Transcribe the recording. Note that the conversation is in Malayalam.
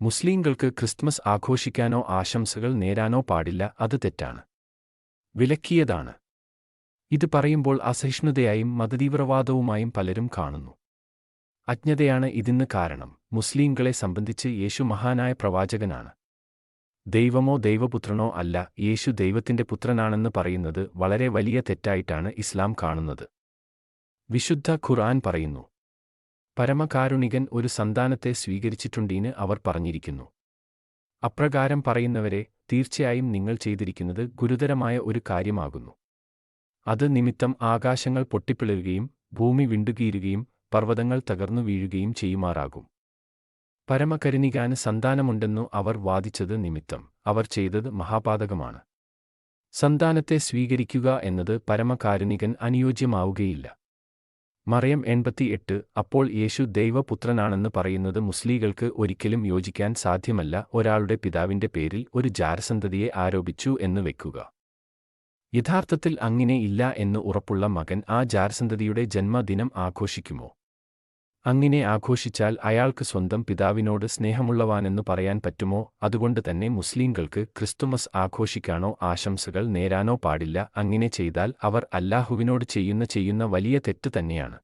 മുസ്ലിങ്ങൾക്ക് ക്രിസ്മസ് ആഘോഷിക്കാനോ ആശംസകൾ നേരാനോ പാടില്ല അത് തെറ്റാണ്. വിലക്കിയതാണ്. ഇത് പറയുമ്പോൾ അസഹിഷ്ണുതയായും മതതീവ്രവാദവുമായും പലരും കാണുന്നു. അജ്ഞതയാണ് ഇതിന് കാരണം. മുസ്ലിങ്ങളെ സംബന്ധിച്ച് യേശു മഹാനായ പ്രവാചകനാണ്. ദൈവമോ ദൈവപുത്രനോ അല്ല യേശു ദൈവത്തിന്റെ പുത്രനാണെന്ന് പറയുന്നത് വളരെ വലിയ തെറ്റായിട്ടാണ് ഇസ്ലാം കാണുന്നത്. വിശുദ്ധ ഖുർആൻ പറയുന്നു പരമകാരുണികൻ ഒരു സന്താനത്തെ സ്വീകരിച്ചിട്ടുണ്ടീന് അവർ പറഞ്ഞിരിക്കുന്നു. അപ്രകാരം പറയുന്നവരെ തീർച്ചയായും നിങ്ങൾ ചെയ്തിരിക്കുന്നത് ഗുരുതരമായ ഒരു കാര്യമാകുന്നു. അത് നിമിത്തം ആകാശങ്ങൾ പൊട്ടിപ്പിളരുകയും ഭൂമി വിണ്ടുകീരുകയും പർവതങ്ങൾ തകർന്നു വീഴുകയും ചെയ്യുമാറാകും. പരമകരുണികാന് സന്താനമുണ്ടെന്നു അവർ വാദിച്ചത് നിമിത്തം അവർ ചെയ്തത് മഹാപാതകമാണ്. സന്താനത്തെ സ്വീകരിക്കുക എന്നത് പരമകാരുണികൻ അനുയോജ്യമാവുകയില്ല. മറിയം എൺപത്തിയെട്ട് അപ്പോൾ യേശു ദൈവപുത്രനാണെന്ന് പറയുന്നത് മുസ്ലികൾക്ക് ഒരിക്കലും യോജിക്കാൻ സാധ്യമല്ല ഒരാളുടെ പിതാവിന്റെ പേരിൽ ഒരു ജാരസന്തതിയെ ആരോപിച്ചു എന്ന് വെക്കുക. യഥാർത്ഥത്തിൽ അങ്ങനെ ഇല്ല എന്ന് ഉറപ്പുള്ള മകൻ ആ ജാരസന്തതിയുടെ ജന്മദിനം ആഘോഷിക്കുമോ? അങ്ങനെ ആഘോഷിച്ചാൽ അയാൾക്ക് സ്വന്തം പിതാവിനോട് സ്നേഹമുള്ളവാനെന്നു പറയാൻ പറ്റുമോ? അതുകൊണ്ട് തന്നെ മുസ്ലിംകൾക്ക് ക്രിസ്തുമസ് ആഘോഷിക്കാനോ ആശംസകൾ നേരാനോ പാടില്ല. അങ്ങിനെ ചെയ്താൽ അവർ അല്ലാഹുവിനോട് ചെയ്യുന്ന ചെയ്യുന്ന വലിയ തെറ്റ് തന്നെയാണ്.